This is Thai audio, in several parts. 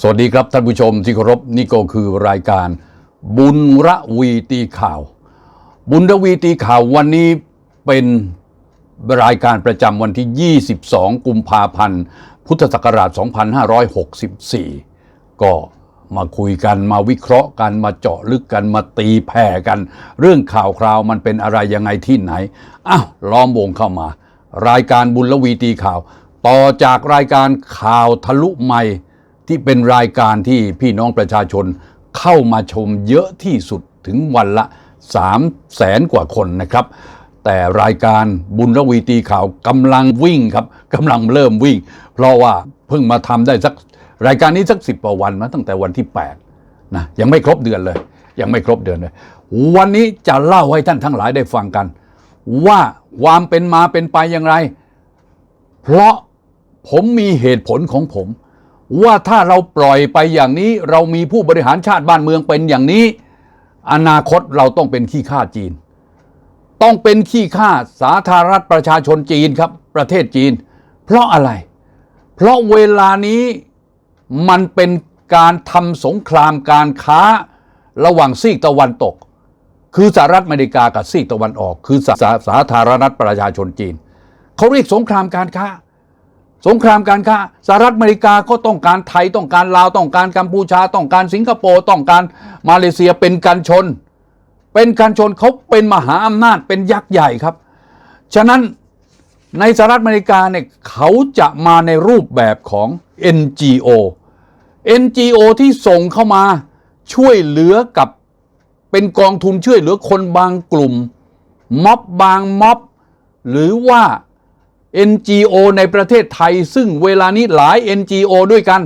สวัสดีครับท่านผู้ชมที่เคารพนี่ก็คือรายการ บุญระวีตีข่าว บุญระวีตีข่าววันนี้เป็นรายการประจำวันที่ 22 กุมภาพันธ์ พุทธศักราช 2564 ก็มาคุยกันมาวิเคราะห์กันมาเจาะลึกกันมาตีแผ่กัน เรื่องข่าวคราวมันเป็นอะไรยังไงที่ไหนอ้าวล้อมวงเข้ามา รายการบุญระวีตีข่าว ต่อจากรายการข่าวทะลุไมค์ ที่เป็นรายการที่พี่น้องประชาชนเข้ามาชมเยอะที่สุดถึงวันละ3แสนกว่าคนนะครับ แต่รายการบุญระวีตีข่าวกำลังวิ่งครับกำลังเริ่มวิ่ง เพราะว่าเพิ่งมาทำได้สักรายการนี้สักสิบกว่าวันมาตั้งแต่วันที่8นะยังไม่ครบเดือนเลย ยังไม่ครบเดือนเลย วันนี้จะเล่าให้ท่านทั้งหลายได้ฟังกัน ว่าความเป็นมาเป็นไปอย่างไร เพราะผมมีเหตุผลของผม ว่าถ้าเราปล่อยไปอย่างนี้ เรามีผู้บริหารชาติบ้านเมืองเป็นอย่างนี้ อนาคตเราต้องเป็นขี้ข้าจีน ต้องเป็นขี้ข้าสาธารณรัฐประชาชนจีนครับ ประเทศจีน เพราะอะไร เพราะเวลานี้มันเป็นการทำสงครามการค้าระหว่างซีกตะวันตก คือสหรัฐอเมริกากับซีกตะวันออก คือสาสาธารณรัฐประชาชนจีน เขาเรียกสงครามการค้า สงครามการค้าสหรัฐอเมริกาก็ต้องการไทยต้องการลาวต้องการกัมพูชา ต้องการสิงคโปร์ต้องการมาเลเซียเป็นกันชน เป็นการชนเขาเป็นมหาอำนาจเป็นยักษ์ใหญ่ครับ ฉะนั้นในสหรัฐอเมริกาเนี่ยเขาจะมาในรูปแบบของ NGO NGO ที่ส่งเข้ามาช่วยเหลือกับเป็นกองทุนช่วยเหลือคนบางกลุ่มม็อบบางม็อบ หรือว่า NGO ในประเทศไทย ซึ่งเวลานี้หลาย NGO ด้วยกัน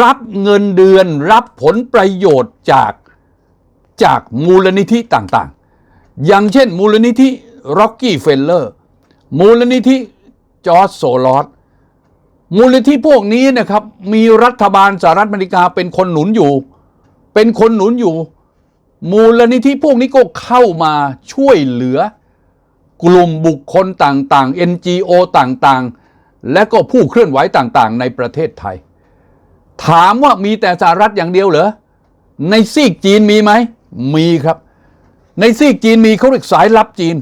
รับเงินเดือนรับผลประโยชน์จากจากมูลนิธิต่างๆ อย่างเช่น มูลนิธิ Rocky f e l l e r มูลนิธิจอร์จโซลอสมูลนิธิพวกนี้นะครับ มีรัฐบาลสหรัฐอเมริกาเป็นคนหนุนอยู่ เป็นคนหนุนอยู่ มูลนิธิพวกนี้ก็เข้ามาช่วยเหลือ กลุ่มบุคคลต่างๆ NGO ต่างๆ และก็ผู้เคลื่อนไหวต่างๆ ในประเทศไทย ถามว่ามีแต่สหรัฐอย่างเดียวเหรอ ในซีกจีนมีไหม มีครับ ในซีกจีนมีเขาเรียกสายลับจีน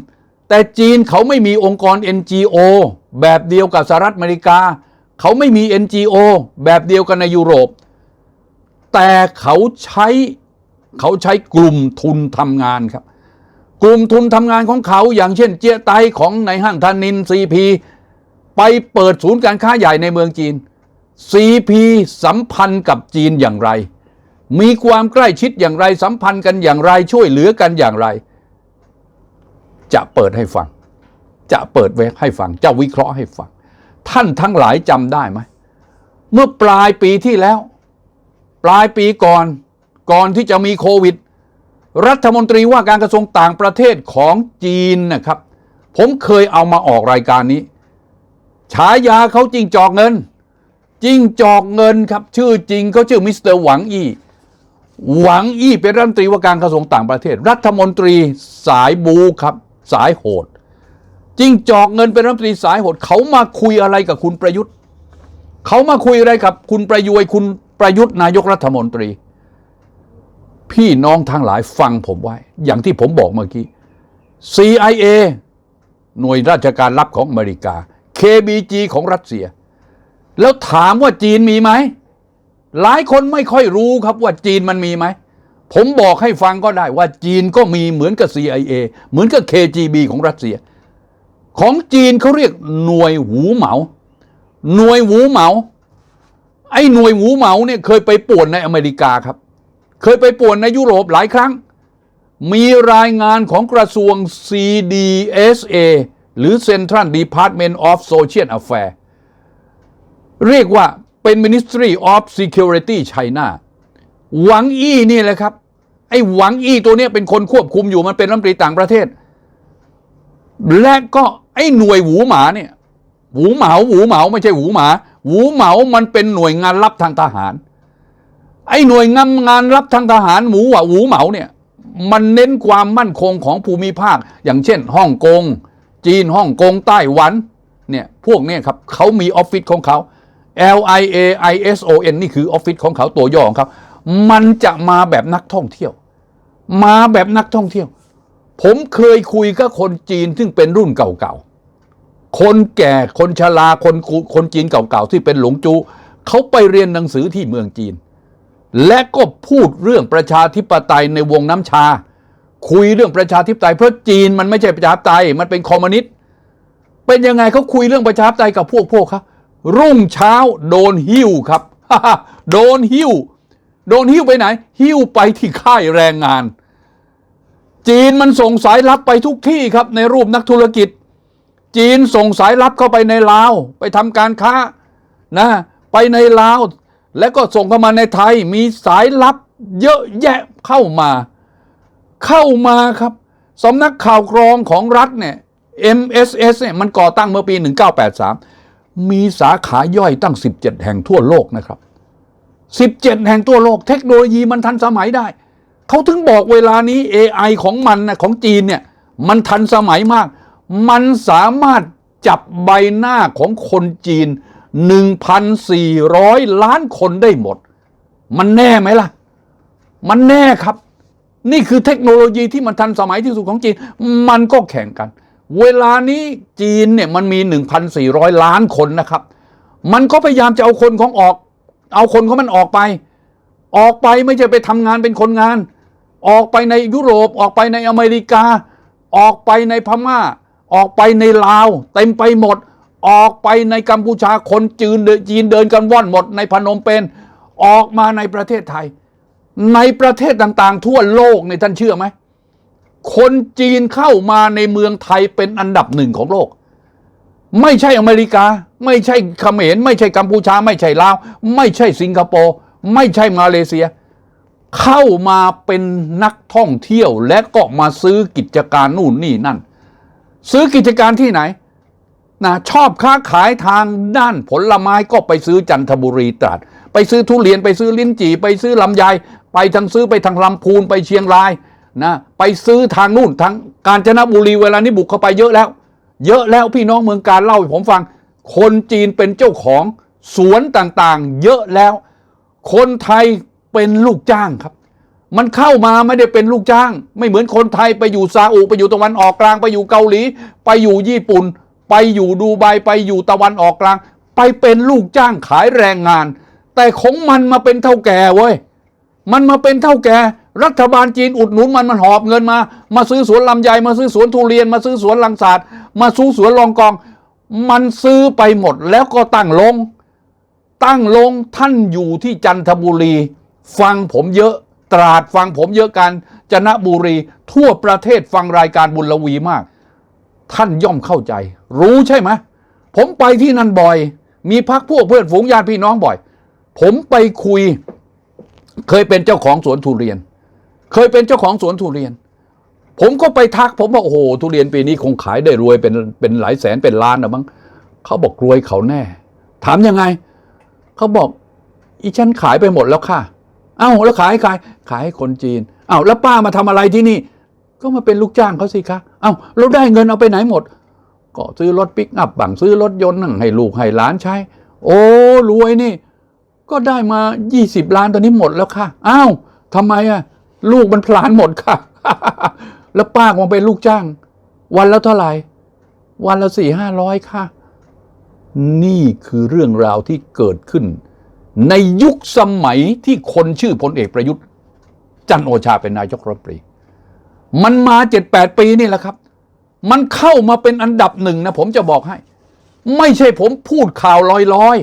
แต่จีนเขาไม่มีองค์กร NGO แบบเดียวกับสหรัฐอเมริกา เขาไม่มี NGO แบบเดียวกันในยุโรป แต่เขาใช้เขาใช้กลุ่มทุนทำงานครับ กลุ่มทุนทำงานของเขาอย่างเช่นเจียไตของในห้างธนินซีพีไปเปิดศูนย์การค้าใหญ่ในเมืองจีนซีพีสัมพันธ์กับจีนอย่างไร มีความใกล้ชิดอย่างไรสัมพันธ์กันอย่างไรช่วยเหลือกันอย่างไร จะเปิดให้ฟัง จะเปิดเวให้ฟัง จะวิเคราะห์ให้ฟัง ท่านทั้งหลายจำได้ไหม เมื่อปลายปีที่แล้ว ปลายปีก่อนก่อนที่จะมีโควิด รัฐมนตรีว่าการกระทรวงต่างประเทศของจีนนะครับ ผมเคยเอามาออกรายการนี้ ฉายาเขาจริงจอกเงินจริงจอกเงินครับ ชื่อจริงเขาชื่อมิสเตอร์หวังอี้หวังอี้เป็นรัฐมนตรีว่าการกระทรวงต่างประเทศ รัฐมนตรีสายบูครับ สายโหดจริงจอกเงินเป็นรัฐมนตรีสายโหดเขามาคุยอะไรกับคุณประยุทธ์เขามาคุยอะไรกับคุณประยุยคุณประยุทธ์นายกรัฐมนตรี พี่น้องทั้งหลายฟังผมไว้ อย่างที่ผมบอกเมื่อกี้ CIA หน่วยราชการลับของอเมริกา KBG ของรัสเซีย แล้วถามว่าจีนมีไหม หลายคนไม่ค่อยรู้ครับว่าจีนมันมีไหม ผมบอกให้ฟังก็ได้ว่าจีนก็มีเหมือนกับ CIA เหมือนกับ KGB ของรัสเซีย ของจีนเขาเรียกหน่วยหูเหมา หน่วยหูเหมา ไอ้หน่วยหูเหมาเนี่ยเคยไปป่วนในอเมริกาครับ เคยไปป่วนในยุโรปหลายครั้ง มีรายงานของกระทรวง CDSA หรือ Central Department of Social Affairs เรียกว่าเป็น Ministry of Security China หวังอี้นี่แหละครับ ไอ้หวังอี้ตัวนี้เป็นคนควบคุมอยู่มันเป็นรัฐมนตรีต่างประเทศ และก็ไอ้หน่วยหูหมาเนี่ยหูเหมาหูเหมาไม่ใช่หูหมาหูเหมามันเป็นหน่วยงานลับทางทหาร ไอ้หน่วยงานงานรับทางทหารหมูหว่าหูเหมาเนี่ยมันเน้นความมั่นคงของภูมิภาค อย่างเช่นฮ่องกง จีนฮ่องกงไต้หวันเนี่ยพวกเนี้ครับเขามีออฟฟิศของเขา L I A I S O N นี่คือออฟฟิศของเขาตัวย่อของเขา มันจะมาแบบนักท่องเที่ยว มาแบบนักท่องเที่ยว ผมเคยคุยกับคนจีนซึ่งเป็นรุ่นเก่าๆ คนแก่คนชราคนคนจีนเก่าๆ ที่เป็นหลงจูเขาไปเรียนหนังสือที่เมืองจีน และก็พูดเรื่องประชาธิปไตยในวงน้ำชา คุยเรื่องประชาธิปไตยเพราะจีนมันไม่ใช่ประชาธิปไตยมันเป็นคอมมิวนิสต์เป็นยังไงเขาคุยเรื่องประชาธิปไตยกับพวกพวกครับรุ่งเช้าโดนหิ้วครับโดนหิ้ว โดนหิ้วไปไหน หิ้วไปที่ค่ายแรงงาน จีนมันส่งสายลับไปทุกที่ครับ ในรูปนักธุรกิจ จีนส่งสายลับเข้าไปในลาว ไปทำการค้านะไปในลาว แล้วก็ส่งเข้ามาในไทยมีสายลับเยอะแยะเข้ามา เข้ามาครับสำนักข่าวกรองของรัฐเนี่ย MSS เนี่ยมันก่อตั้งเมื่อปี 1983 มีสาขาย่อยตั้ง 17 แห่งทั่วโลกนะครับ 17 แห่งทั่วโลก เทคโนโลยีมันทันสมัยได้ เขาถึงบอกเวลานี้ AI ของมันนะของจีนเนี่ยมันทันสมัยมาก มันสามารถจับใบหน้าของคนจีน 1,400 ล้านคนได้หมด มันแน่ไหมล่ะ มันแน่ครับ นี่คือเทคโนโลยีที่มันทันสมัยที่สุดของจีน มันก็แข่งกัน เวลานี้จีนเนี่ยมันมี 1,400 ล้านคนนะครับ มันก็พยายามจะเอาคนของออก เอาคนของมันออกไป ออกไปไม่ใช่ไปทำงานเป็นคนงาน ออกไปในยุโรปออกไปในอเมริกา ออกไปในพม่า ออกไปในลาว เต็มไปหมด ออกไปในกัมพูชาคนจีนเดินจีนเดินกันว่อนหมดในพนมเปญออกมาในประเทศไทย ในประเทศต่างๆ ทั่วโลกเนี่ยท่านเชื่อไหม คนจีนเข้ามาในเมืองไทยเป็นอันดับหนึ่งของโลก ไม่ใช่อเมริกา ไม่ใช่เขมร ไม่ใช่กัมพูชา ไม่ใช่ลาว ไม่ใช่สิงคโปร์ไม่ใช่มาเลเซีย เข้ามาเป็นนักท่องเที่ยวและก็มาซื้อกิจการนู่นนี่นั่น ซื้อกิจการที่ไหน นะชอบค้าขายทางด้านผลไม้ก็ไปซื้อจันทบุรีตราด ไปซื้อทุเรียนไปซื้อลิ้นจี่ไปซื้อลำไย ไปทางซื้อไปทางลำพูนไปเชียงรายนะไปซื้อทางนู่นทางกาญจนบุรีเวลานี้บุกเข้าไปเยอะแล้ว เยอะแล้วพี่น้องเมืองการเล่าให้ผมฟัง คนจีนเป็นเจ้าของสวนต่างๆ เยอะแล้ว คนไทยเป็นลูกจ้างครับ มันเข้ามาไม่ได้เป็นลูกจ้าง ไม่เหมือนคนไทยไปอยู่ซาอุไปอยู่ตะวันออกกลางไปอยู่เกาหลี ไปอยู่ญี่ปุ่น ไปอยู่ดูไบไปอยู่ตะวันออกกลาง ไปเป็นลูกจ้างขายแรงงาน แต่ของมันมาเป็นเท่าแก่เว้ยมันมาเป็นเท่าแก่รัฐบาลจีนอุดหนุนมันมันหอบเงินมา มาซื้อสวนลำไยมาซื้อสวนทุเรียน มาซื้อสวนลังสาดมาซื้อสวนลองกอง มันซื้อไปหมดแล้วก็ตั้งลง ตั้งลงท่านอยู่ที่จันทบุรี ฟังผมเยอะตราดฟังผมเยอะกันจนบุรี ทั่วประเทศฟังรายการบุญลวีมาก ท่านย่อมเข้าใจ รู้ใช่ไหมผมไปที่นั่นบ่อย มีพักพวกเพื่อนฝูงญาติพี่น้องบ่อย ผมไปคุย เคยเป็นเจ้าของสวนทุเรียน เคยเป็นเจ้าของสวนทุเรียน ผมก็ไปทัก ผมบอกโอ้โหทุเรียนปีนี้คงขายได้รวยเป็นเป็นหลายแสนเป็นล้านนะมั้งเขาบอกรวยเขาแน่ ถามยังไง เขาบอกอีฉันขายไปหมดแล้วค่ะ เอ้าแล้วขายให้ใครขายให้คนจีน เอ้าแล้วป้ามาทำอะไรที่นี่ ก็มาเป็นลูกจ้างเขาสิคะเอ้าแล้วได้เงินเอาไปไหนหมด ก็ซื้อรถปิกอัพบังซื้อรถยนต์นั่งให้ลูกให้หลานใช้ โอ้รวยนี่ ก็ได้มา 20 ล้านตอนนี้หมดแล้วค่ะอ้าวทำไมอะลูกมันพลานหมดค่ะ แล้วป้าคงเป็นลูกจ้าง วันละเท่าไหร่ วันละสี่ห้าร้อยค่ะ นี่คือเรื่องราวที่เกิดขึ้น ในยุคสมัยที่คนชื่อพลเอกประยุทธ์ จันโอชาเป็นนายกรัฐมนตรี มันมาเจ็ดแปดปีนี่แหละครับ มันเข้ามาเป็นอันดับหนึ่งนะผมจะบอกให้ ไม่ใช่ผมพูดข่าวลอย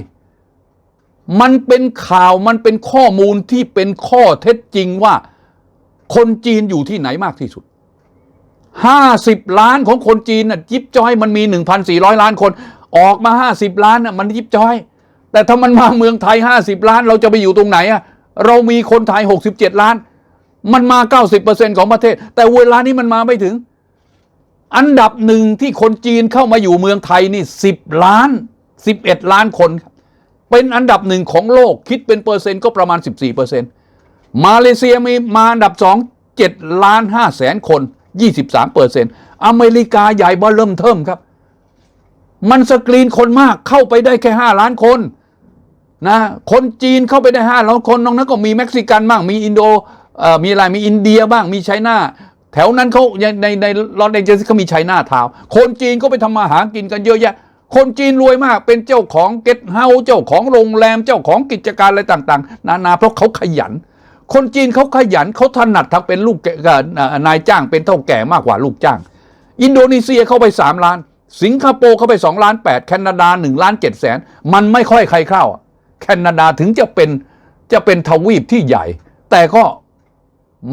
ๆ มันเป็นข่าวมันเป็นข้อมูลที่เป็นข้อเท็จจริงว่า คนจีนอยู่ที่ไหนมากที่สุดห้าสิบล้านของคนจีนน่ะยิบจอยมันมีหนึ่งพันสี่ร้อยล้านคน ออกมาห้าสิบล้านน่ะมันยิบจอย แต่ถ้ามันมาเมืองไทยห้าสิบล้าน เราจะไปอยู่ตรงไหนอะเรามีคนไทยหกสิบเจ็ดล้าน มันมาเก้าสิบเปอร์เซ็นของประเทศ แต่เวลานี้มันมาไม่ถึง อันดับหนึ่งที่คนจีนเข้ามาอยู่เมืองไทยนี่สิบล้านสิบเอ็ดล้านคนครับเป็นอันดับหนึ่งของโลกคิดเป็นเปอร์เซ็นต์ก็ประมาณสิบสี่เปอร์เซ็นต์มาเลเซียมีมาอันดับสองเจ็ดล้านห้าแสนคนยี่สิบสามเปอร์เซ็นต์อเมริกาใหญ่บอร์เริ่มเทิมครับ มันสกรีนคนมากเข้าไปได้แค่ห้าล้านคนนะคนจีนเข้าไปได้ห้าแล้วคนนอกนั้นก็มีเม็กซิกันบ้างมีอินโด มีอะไรมีอินเดียบ้างมีไชน่าแถวนั้นเขาในในลอสแองเจลิสเขามีไชน่าทาวคนจีนก็ไปทำมาหากินกันเยอะแยะ คนจีนรวยมากเป็นเจ้าของเก็ตเฮาส์เจ้าของโรงแรมเจ้าของกิจการอะไรต่าง ๆ นานาเพราะเขาขยัน คนจีนเขาขยันเขาถนัดทางเป็นลูกแกเอ่อนายจ้างเป็นเท่าแก่มากกว่าลูกจ้าง อินโดนีเซียเข้าไป 3 ล้าน สิงคโปร์เข้าไป2ล้าน8แคนาดา1ล้าน7แสนมันไม่ค่อยใครเข้าแคนาดาถึงจะเป็นจะเป็นทวีปที่ใหญ่ แต่ก็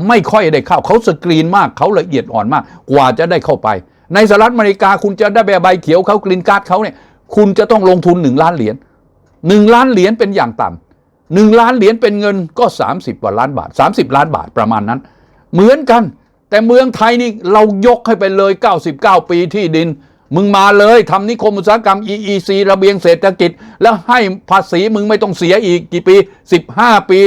ไม่ค่อยได้เข้าเขาสกรีนมากเขาละเอียดอ่อนมาก กว่าจะได้เข้าไป ในสหรัฐอเมริกาคุณจะได้ใบเขียวเขากรีนการ์ดเขาเนี่ยคุณจะต้องลงทุน 1 ล้านเหรียญ1ล้านเหรียญเป็นอย่างต่ำหนึ่งล้านเหรียญเป็นเงินก็ 30กว่าล้านบาท 30 ล้านบาทประมาณนั้น เหมือนกัน แต่เมืองไทยนี่เรายกให้ไปเลย 99 ปีที่ดิน มึงมาเลยทำนิคมอุตสาหกรรม EEC ระเบียงเศรษฐกิจ แล้วให้ภาษีมึงไม่ต้องเสียอีกกี่ปี 15 ปี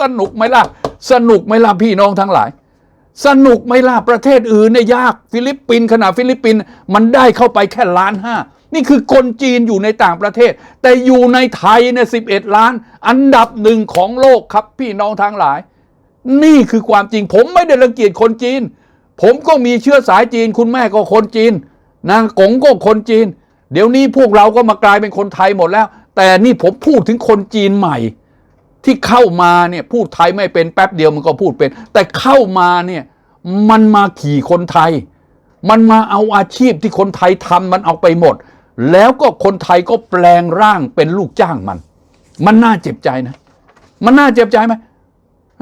สนุกไหมล่ะ สนุกไหมล่ะพี่น้องทั้งหลาย สนุกไหมล่ะประเทศอื่นเนี่ยยากฟิลิปปินส์ขนาดฟิลิปปินส์มันได้เข้าไปแค่ล้านห้านี่คือคนจีนอยู่ในต่างประเทศ แต่อยู่ในไทยเนี่ยสิล้าน อันดับหนึ่งของโลกครับพี่น้องทั้งหลาย นี่คือความจริงผมไม่ได้รังเกียจคนจีน ผมก็มีเชื้อสายจีน คุณแม่ก็คนจีน นางกงก็คนจีน เดี๋ยวนี้พวกเราก็มากลายเป็นคนไทยหมดแล้ว แต่นี่ผมพูดถึงคนจีนใหม่ ที่เข้ามาเนี่ยพูดไทยไม่เป็นแป๊บเดียวมันก็พูดเป็น แต่เข้ามาเนี่ยมันมาขี่คนไทย มันมาเอาอาชีพที่คนไทยทำมันเอาไปหมด แล้วก็คนไทยก็แปลงร่างเป็นลูกจ้างมัน มันน่าเจ็บใจนะ มันน่าเจ็บใจไหม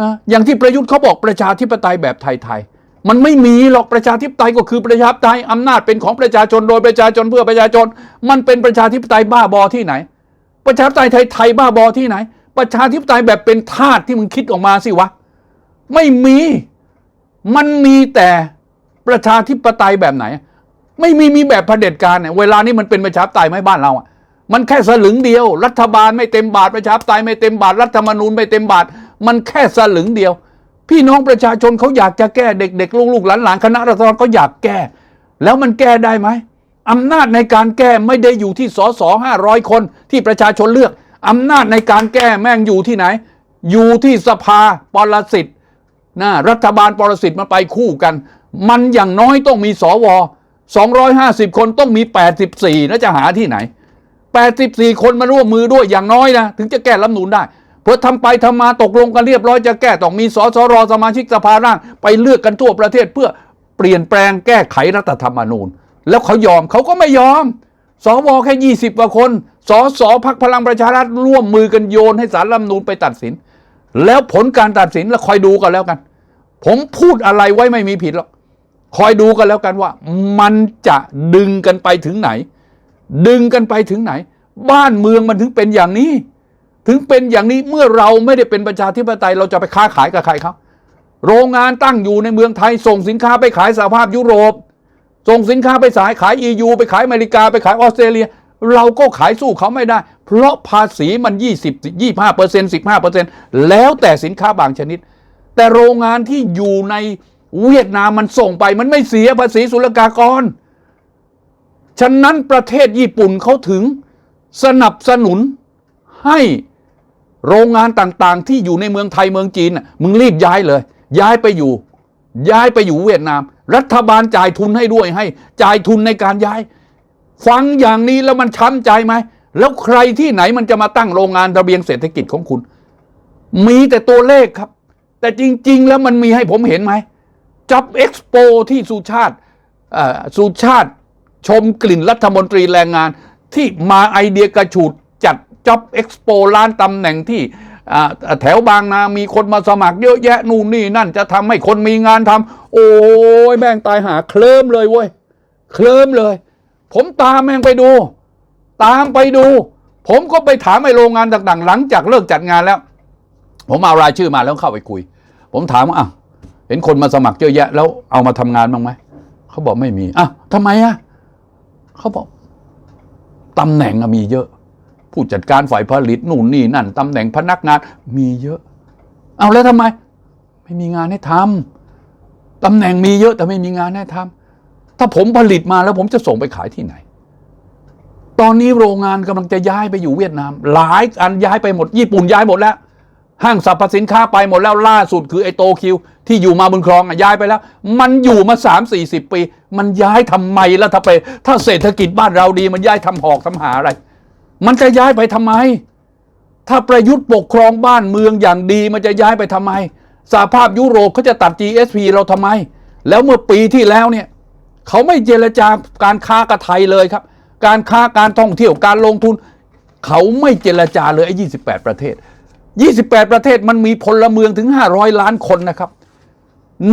อะอย่างที่ประยุทธ์เขาบอกประชาธิปไตยแบบไทยๆมันไม่มีหรอกประชาธิปไตยก็คือประชาธิปไตยอำนาจเป็นของประชาชนโดยประชาชนเพื่อประชาชน มันเป็นประชาธิปไตยบ้าบอที่ไหน ประชาธิปไตยไทยๆบ้าบอที่ไหน ประชาธิปไตยแบบเป็นทาสที่มึงคิดออกมาสิวะ ไม่มี มันมีแต่ประชาธิปไตยแบบไหน ไม่มีมีแบบเผด็จการเนี่ยเวลานี้มันเป็นประชาธิปไตยไหมบ้านเราอะมันแค่สลึงเดียว รัฐบาลไม่เต็มบาทประชาธิปไตยไม่เต็มบาทรัฐธรรมนูญไม่เต็มบาท มันแค่สลึงเดียว พี่น้องประชาชนเขาอยากจะแก้เด็กๆลูกๆหลานๆคณะรัฐบาลก็อยากแก้ แล้วมันแก้ได้ไหมอำนาจในการแก้ไม่ได้อยู่ที่สสห้าร้อยคนที่ประชาชนเลือก อำนาจในการแก้แม่งอยู่ที่ไหน อยู่ที่สภาปรสิตนะรัฐบาลปรสิตมันไปคู่กัน มันอย่างน้อยต้องมีสว250 คนต้องมี 84 แล้วจะหาที่ไหน 84 คนมาร่วมมือด้วยอย่างน้อยนะ ถึงจะแก้รัฐธรรมนูนได้ เพื่อทำไปทำมาตกลงกันเรียบร้อยจะแก้ต้องมีสสรสมาชิกสภาร่าง ไปเลือกกันทั่วประเทศเพื่อเปลี่ยนแปลงแก้ไขรัฐธรรมนูญ แล้วเขายอมเขาก็ไม่ยอม สวแค่20กว่าคน สสพักพลังประชารัฐร่วมมือกันโยนให้สารรัฐมนูญไปตัดสิน แล้วผลการตัดสินแล้วคอยดูกันแล้วกัน ผมพูดอะไรไว้ไม่มีผิดหรอก คอยดูกันแล้วกันว่า มันจะดึงกันไปถึงไหน ดึงกันไปถึงไหน บ้านเมืองมันถึงเป็นอย่างนี้ ถึงเป็นอย่างนี้เมื่อเราไม่ได้เป็นประชาธิปไตยเราจะไปค้าขายกับใครครับ โรงงานตั้งอยู่ในเมืองไทยส่งสินค้าไปขายสหภาพยุโรป ส่งสินค้าไปสายขาย EU ไปขายอเมริกาไปขายออสเตรเลีย เราก็ขายสู้เขาไม่ได้ เพราะภาษีมัน 20 25เปอร์เซ็นต์15เปอร์เซ็นต์แล้วแต่สินค้าบางชนิด แต่โรงงานที่อยู่ในเวียดนามมันส่งไปมันไม่เสียภาษีศุลกากร ฉะนั้นประเทศญี่ปุ่นเขาถึงสนับสนุนให้โรงงานต่างๆ ที่อยู่ในเมืองไทยเมืองจีนมึงรีบย้ายเลย ย้ายไปอยู่ ย้ายไปอยู่เวียดนาม รัฐบาลจ่ายทุนให้ด้วยให้ จ่ายทุนในการย้าย ฟังอย่างนี้แล้วมันช้ำใจไหม แล้วใครที่ไหนมันจะมาตั้งโรงงานระเบียงเศรษฐกิจของคุณ มีแต่ตัวเลขครับ แต่จริง ๆ แล้วมันมีให้ผมเห็นไหม Job Expo ที่สุชาติสุชาติชมกลิ่นรัฐมนตรีแรงงาน ที่มาไอเดียกระฉูดจัด Job Expo ล้านตำแหน่งที่ แถวบางนา มีคนมาสมัครเยอะแยะนู่นนี่นั่นจะทำให้คนมีงานทำโอ้ยแม่งตายหาเคลิ้มเลยเว้ยเคลิ้มเลย ผมตามแม่งไปดู ตามไปดู ผมก็ไปถามไอ้โรงงานต่างๆ หลังจากเลิกจัดงานแล้ว ผมเอารายชื่อมาแล้วเข้าไปคุย ผมถามว่าอ้าวเห็นคนมาสมัครเยอะแยะ แล้วเอามาทำงานบ้างไหมเขาบอกไม่มีอ้าวทำไมอะเขาบอกตำแหน่งมีเยอะ ผู้จัดการฝ่ายผลิตนู่นนี่นั่นตำแหน่งพนักงานมีเยอะ เอาแล้วทำไม ไม่มีงานให้ทำตำแหน่งมีเยอะแต่ไม่มีงานให้ทำถ้าผมผลิตมาแล้วผมจะส่งไปขายที่ไหน ตอนนี้โรงงานกำลังจะย้ายไปอยู่เวียดนาม หลายอันย้ายไปหมด ญี่ปุ่นย้ายหมดแล้วห้างสรรพสินค้าไปหมดแล้วล่าสุดคือไอโตคิว ที่อยู่มาบนคลองอะย้ายไปแล้ว มันอยู่มาสามสี่สิบปี มันย้ายทำไมแล้วถ้าไป ถ้าเศรษฐกิจบ้านเราดีมันย้ายทำหอกทำหาอะไร มันจะย้ายไปทำไม ถ้าประยุทธ์ปกครองบ้านเมืองอย่างดีมันจะย้ายไปทำไมสหภาพยุโรปเขาจะตัด GSP เราทำไม แล้วเมื่อปีที่แล้วเนี่ยเขาไม่เจรจาการค้ากับไทยเลยครับ การค้าการท่องเที่ยวการลงทุน เขาไม่เจรจาเลยไอ้28 ประเทศ 28 ประเทศมันมีพลเมืองถึง 500 ล้านคนนะครับ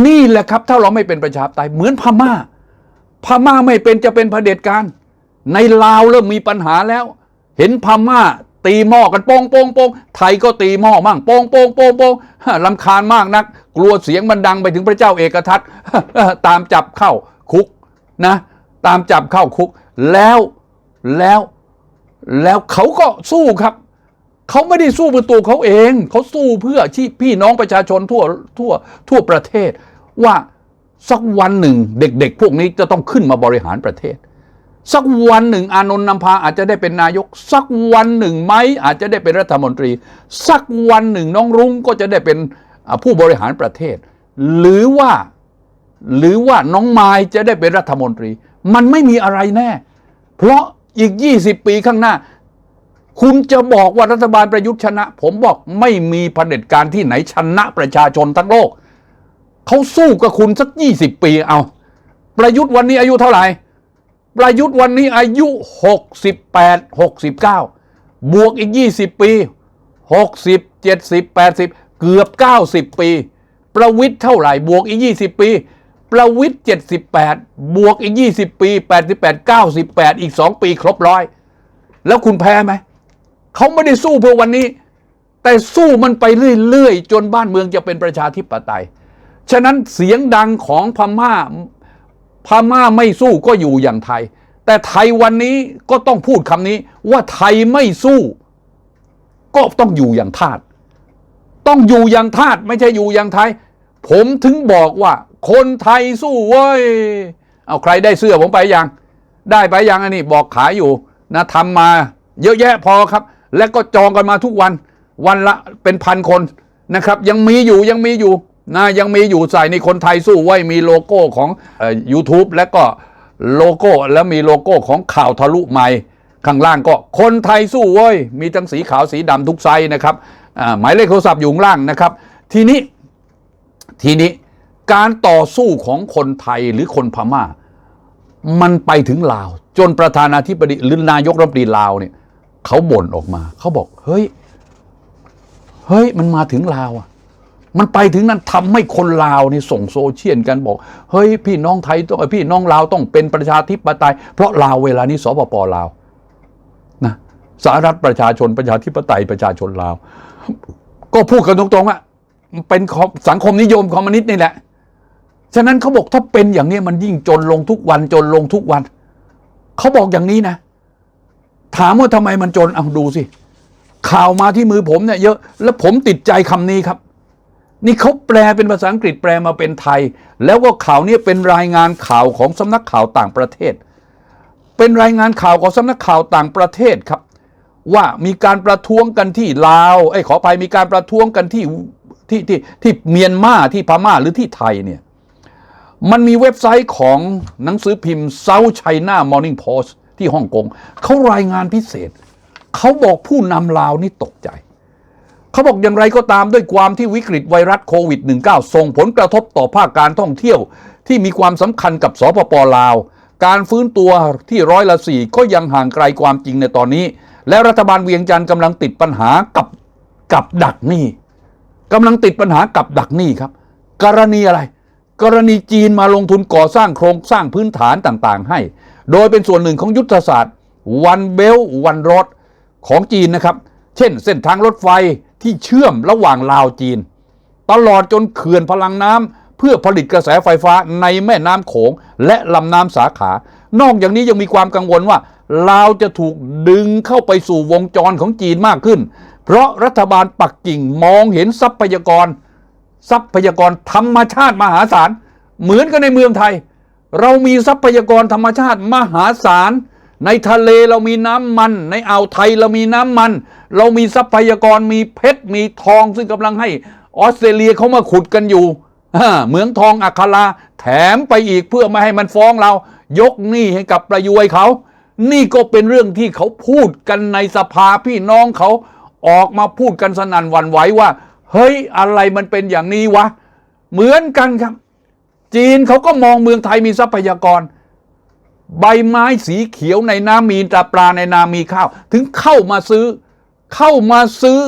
นี่แหละครับถ้าเราไม่เป็นประชาธิปไตยเหมือนพม่า พม่าไม่เป็นจะเป็นเผด็จการ ในลาวเริ่มมีปัญหาแล้ว เห็นพม่าตีหม้อกันโป้งโป้งโป้งไทยก็ตีหม้อมั่งโป้งโป้งโป้งโป้งลำคาญมากนัก กลัวเสียงมันดังไปถึงพระเจ้าเอกทัตตามจับเข้าคุกนะ ตามจับเข้าคุก แล้วแล้วแล้วเขาก็สู้ครับเขาไม่ได้สู้เพื่อตัวเขาเอง เขาสู้เพื่อที่พี่น้องประชาชนทั่วทั่วทั่วประเทศ ว่าสักวันหนึ่งเด็กๆ พวกนี้จะต้องขึ้นมาบริหารประเทศ สักวันหนึ่งอานนท์นำพาอาจจะได้เป็นนายก สักวันหนึ่งไหมอาจจะได้เป็นรัฐมนตรี สักวันหนึ่งน้องรุ้งก็จะได้เป็นผู้บริหารประเทศ หรือว่าหรือว่าน้องไม้จะได้เป็นรัฐมนตรี มันไม่มีอะไรแน่ เพราะอีก 20 ปีข้างหน้า คุณจะบอกว่ารัฐบาลประยุทธ์ชนะ ผมบอกไม่มีเผด็จการที่ไหนชนะประชาชนทั้งโลกเขาสู้กับคุณสัก 20 ปีเอา ประยุทธ์วันนี้อายุเท่าไหร่ ประยุทธ์วันนี้อายุ 68 69 บวกอีก 20 ปี 60 70 80 เกือบ 90 ปี ประวิทย์เท่าไหร่ บวกอีก 20 ปี ประวิทย์78 บวกอีก 20 ปี 88 98 อีก 2 ปีครบร้อย แล้วคุณแพ้ไหม เขาไม่ได้สู้เพื่อวันนี้ แต่สู้มันไปเรื่อย ๆ จนบ้านเมืองจะเป็นประชาธิปไตย ฉะนั้นเสียงดังของพม่า พม่าไม่สู้ก็อยู่อย่างไทย แต่ไทยวันนี้ก็ต้องพูดคำนี้ ว่าไทยไม่สู้ ก็ต้องอยู่อย่างทาสต้องอยู่อย่างทาสไม่ใช่อยู่อย่างไทย ผมถึงบอกว่า คนไทยสู้เว้ยเอาใครได้เสื้อผมไปยังได้ไปยังอันนี้บอกขายอยู่นะทำมาเยอะแยะพอครับ และก็จองกันมาทุกวัน วันละเป็นพันคนนะครับ ยังมีอยู่ยังมีอยู่ นะยังมีอยู่ใส่ในคนไทยสู้ไว้มีโลโก้ของยูทูบและก็โลโก้แล้วมีโลโก้ของข่าวทะลุไมค์ข้างล่างก็คนไทยสู้เว้ย มีทั้งสีขาวสีดำทุกไซส์นะครับอ่าหมายเลขโทรศัพท์อยู่ข้างล่างนะครับ ทีนี้ทีนี้การต่อสู้ของคนไทยหรือคนพม่า มันไปถึงลาว จนประธานาธิบดีหรือนายกรัฐมนตรีลาวเนี่ยเขาบ่นออกมา เขาบอก เฮ้ย เฮ้ย มันมาถึงลาวอะ มันไปถึงนั้นทำให้คนลาวนี่ส่งโซเชียลกันบอก เฮ้ยพี่น้องไทยต้องพี่น้องลาวต้องเป็นประชาธิปไตย เพราะลาวเวลานี้สปปลาวนะสหรัฐประชาชนประชาธิปไตยประชาชนลาว ก็พูดกันตรงๆอะเป็นสังคมนิยมคอมมิวนิสต์นี่แหละ ฉะนั้นเขาบอกถ้าเป็นอย่างนี้มันยิ่งจนลงทุกวันจนลงทุกวัน เขาบอกอย่างนี้นะ ถามว่าทำไมมันจนเอาดูสิข่าวมาที่มือผมเนี่ยเยอะ แล้วผมติดใจคำนี้ครับ นี่เขาแปลเป็นภาษาอังกฤษแปลมาเป็นไทย แล้วก็ข่าวนี้เป็นรายงานข่าวของสำนักข่าวต่างประเทศ เป็นรายงานข่าวของสำนักข่าวต่างประเทศครับ ว่ามีการประท้วงกันที่ลาวไอ้ขออภัยมีการประท้วงกันที่ที่ที่ที่เมียนมาที่พม่าหรือที่ไทยเนี่ยมันมีเว็บไซต์ของหนังสือพิมพ์ South China Morning Post ที่ฮ่องกงเขารายงานพิเศษ เขาบอกผู้นำลาวนี่ตกใจ เขาบอกอย่างไรก็ตามด้วยความที่วิกฤตไวรัสโควิด -19 ส่งผลกระทบต่อภาคการท่องเที่ยว ที่มีความสำคัญกับสปปลาว การฟื้นตัวที่ร้อยละสี่ก็ยังห่างไกลความจริงในตอนนี้ และรัฐบาลเวียงจันทร์กำลังติดปัญหากับกับดักหนี้กำลังติดปัญหากับดักหนี้ครับ กรณีอะไร กรณีจีนมาลงทุนก่อสร้างโครงสร้างพื้นฐานต่างๆ ให้ โดยเป็นส่วนหนึ่งของยุทธศาสตร์ One Belt One Road ของจีนนะครับ เช่น เส้นทางรถไฟที่เชื่อมระหว่างลาวจีน ตลอดจนเขื่อนพลังน้ำเพื่อผลิตกระแสไฟฟ้าในแม่น้ำโขงและลำน้ำสาขา นอกจากนี้ยังมีความกังวลว่าลาวจะถูกดึงเข้าไปสู่วงจรของจีนมากขึ้น เพราะรัฐบาลปักกิ่งมองเห็นทรัพยากร ทรัพยากรธรรมชาติมหาศาล เหมือนกันในเมืองไทย เรามีทรัพยากรธรรมชาติมหาศาล ในทะเลเรามีน้ำมัน ในอ่าวไทยเรามีน้ำมัน เรามีทรัพยากรมีเพชรมีทองซึ่งกำลังให้ออสเตรเลียเขามาขุดกันอยู่เหมืองทองอัคราแถมไปอีกเพื่อไม่ให้มันฟ้องเรา ยกหนี้ให้กับประยุยเขา นี่ก็เป็นเรื่องที่เขาพูดกันในสภาพี่น้องเขาออกมาพูดกันสนั่นหวั่นไหวว่า เฮ้ยอะไรมันเป็นอย่างนี้วะ เหมือนกันครับ จีนเขาก็มองเมืองไทยมีทรัพยากร ใบไม้สีเขียวในน้ำมีตาปลาในนามีข้าว ถึงเข้ามาซื้อ เข้ามาซื้อ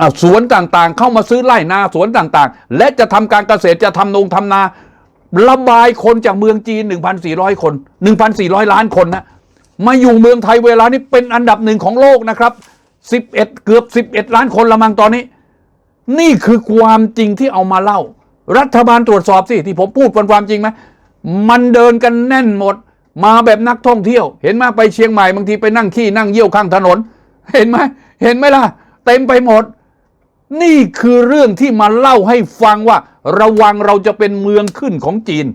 อสวนต่างๆ เข้ามาซื้อไร่นาสวนต่างๆ และจะทำการเกษตรจะทำนงทำนา ระบายคนจากเมืองจีน 1,400 คน 1,400 ล้านคนนะมาอยู่เมืองไทยเวลานี้เป็นอันดับหนึ่งของโลกนะครับ 11 เกือบ 11 ล้านคนละมังตอนนี้ นี่คือความจริงที่เอามาเล่า รัฐบาลตรวจสอบสิที่ผมพูดเป็นความจริงไหม มันเดินกันแน่นหมด มาแบบนักท่องเที่ยว เห็นไหมไปเชียงใหม่บางทีไปนั่งขี้นั่งเยี่ยวข้างถนน เห็นไหมเห็นไหมล่ะ เต็มไปหมด นี่คือเรื่องที่มาเล่าให้ฟังว่า ระวังเราจะเป็นเมืองขึ้นของจีน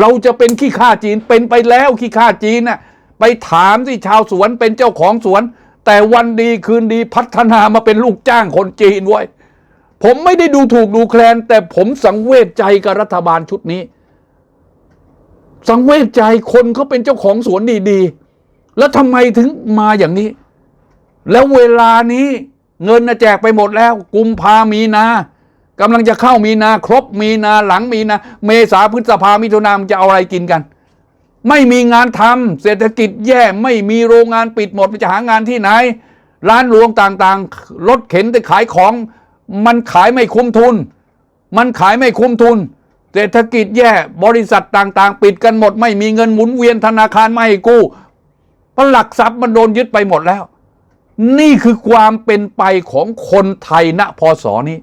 เราจะเป็นขี้ข้าจีนเป็นไปแล้วขี้ข้าจีนน่ะไปถามที่ชาวสวนเป็นเจ้าของสวน แต่วันดีคืนดีพัฒนามาเป็นลูกจ้างคนจีนไว้ยผมไม่ได้ดูถูกดูแคลน แต่ผมสังเวชใจกับรัฐบาลชุดนี้ สังเวชใจคนเขาเป็นเจ้าของสวนดีๆ แล้วทำไมถึงมาอย่างนี้ แล้วเวลานี้เงินนะแจกไปหมดแล้ว กุมภามีนากำลังจะเข้ามีนา ครบมีนาหลังมีนา เมษาพฤษภามิถุนามันจะเอาอะไรกินกัน ไม่มีงานทำเศรษฐกิจแย่ไม่มีโรงงานปิดหมดมันจะหางานที่ไหน ร้านรวงต่างๆรถเข็นแต่ขายของ มันขายไม่คุ้มทุน มันขายไม่คุ้มทุน เศรษฐกิจแย่บริษัทต่างๆ ปิดกันหมด ไม่มีเงินหมุนเวียนธนาคารไม่กู้พหลักทรัพย์มันโดนยึดไปหมดแล้ว นี่คือความเป็นไปของคนไทยณพศนี้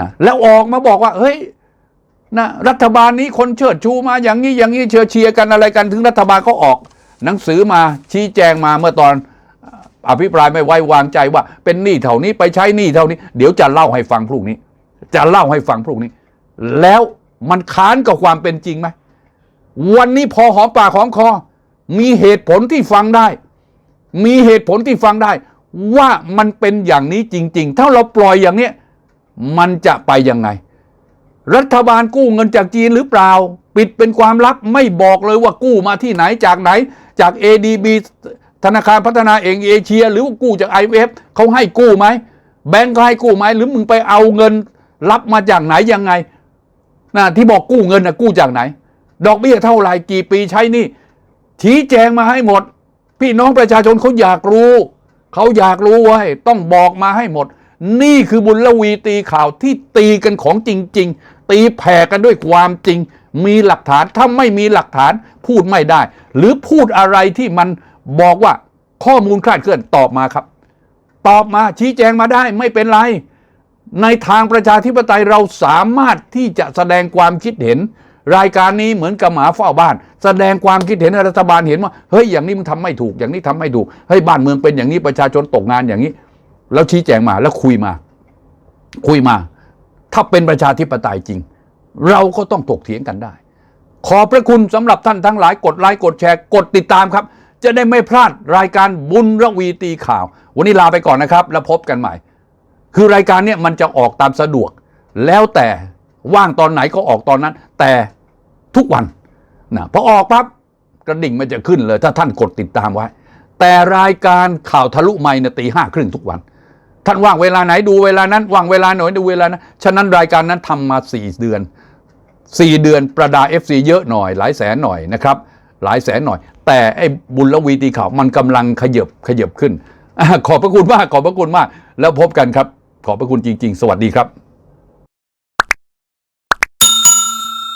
นะแล้วออกมาบอกว่า เฮ้ยนะรัฐบาลนี้คนเชิดชูมาอย่างนี้อย่างนี้เชียร์เชียร์กันอะไรกันถึงรัฐบาลเขาออก หนังสือมาชี้แจงมาเมื่อตอนอภิปรายไม่ไว้วางใจว่า เป็นหนี้เท่านี้ไปใช้หนี้เท่านี้ เดี๋ยวจะเล่าให้ฟังพรุ่งนี้ จะเล่าให้ฟังพรุ่งนี้ แล้ว มันค้านกับความเป็นจริงไหมวันนี้พอหอมปากหอมคอ มีเหตุผลที่ฟังได้ มีเหตุผลที่ฟังได้ ว่ามันเป็นอย่างนี้จริง ๆ ถ้าเราปล่อยอย่างเนี้ยมันจะไปยังไง รัฐบาลกู้เงินจากจีนหรือเปล่า ปิดเป็นความลับไม่บอกเลยว่ากู้มาที่ไหนจากไหน จาก ADB ธนาคารพัฒนาเองเอเชีย หรือว่ากู้จาก IMF เขาให้กู้ไหมแบงก์เขาให้กู้ไหมหรือมึงไปเอาเงินรับมาจากไหนยังไง นะที่บอกกู้เงินนะกู้จากไหน ดอกเบี้ยเท่าไหร่กี่ปีใช้นี่ ชี้แจงมาให้หมด พี่น้องประชาชนเขาอยากรู้ เขาอยากรู้ไว้ต้องบอกมาให้หมด นี่คือบุญละวีตีข่าวที่ตีกันของจริง ๆ ตีแผ่กันด้วยความจริง มีหลักฐานถ้าไม่มีหลักฐานพูดไม่ได้ หรือพูดอะไรที่มันบอกว่าข้อมูลคลาดเคลื่อนตอบมาครับ ตอบมาชี้แจงมาได้ไม่เป็นไร ในทางประชาธิปไตยเราสามารถที่จะแสดงความคิดเห็น รายการนี้เหมือนกับหมาเฝ้าบ้าน แสดงความคิดเห็นรัฐบาลเห็นว่าเฮ้ยอย่างนี้มึงทำไม่ถูกอย่างนี้ทำไม่ถูกเฮ้ยบ้านเมืองเป็นอย่างนี้ประชาชนตกงานอย่างนี้ แล้วชี้แจงมาแล้วคุยมา คุยมา ถ้าเป็นประชาธิปไตยจริง เราก็ต้องถกเถียงกันได้ ขอบพระคุณสำหรับท่านทั้งหลายกดไลค์กดแชร์กดติดตามครับ จะได้ไม่พลาดรายการบุญระวีตีข่าว วันนี้ลาไปก่อนนะครับ แล้วพบกันใหม่ คือรายการเนี้ยมันจะออกตามสะดวก แล้วแต่ว่างตอนไหนก็ออกตอนนั้น แต่ทุกวันนะพอออกปั๊บกระดิ่งมันจะขึ้นเลย ถ้าท่านกดติดตามไว้ แต่รายการข่าวทะลุไม่เนี่ยตีห้าครึ่งทุกวัน ท่านว่างเวลาไหนดูเวลานั้น ว่างเวลาหน่อยดูเวลานั้นฉะนั้นรายการนั้นทำมาสี่เดือนสี่เดือนประดา FC เยอะหน่อย หลายแสนหน่อยนะครับหลายแสนหน่อย แต่ไอ้บุญละวีตีข่าวมันกำลังขยบขยบขึ้นอขอบพระคุณมากขอบพระคุณมาก แล้วพบกันครับ ขอบพระคุณจริง ๆ สวัสดีครับ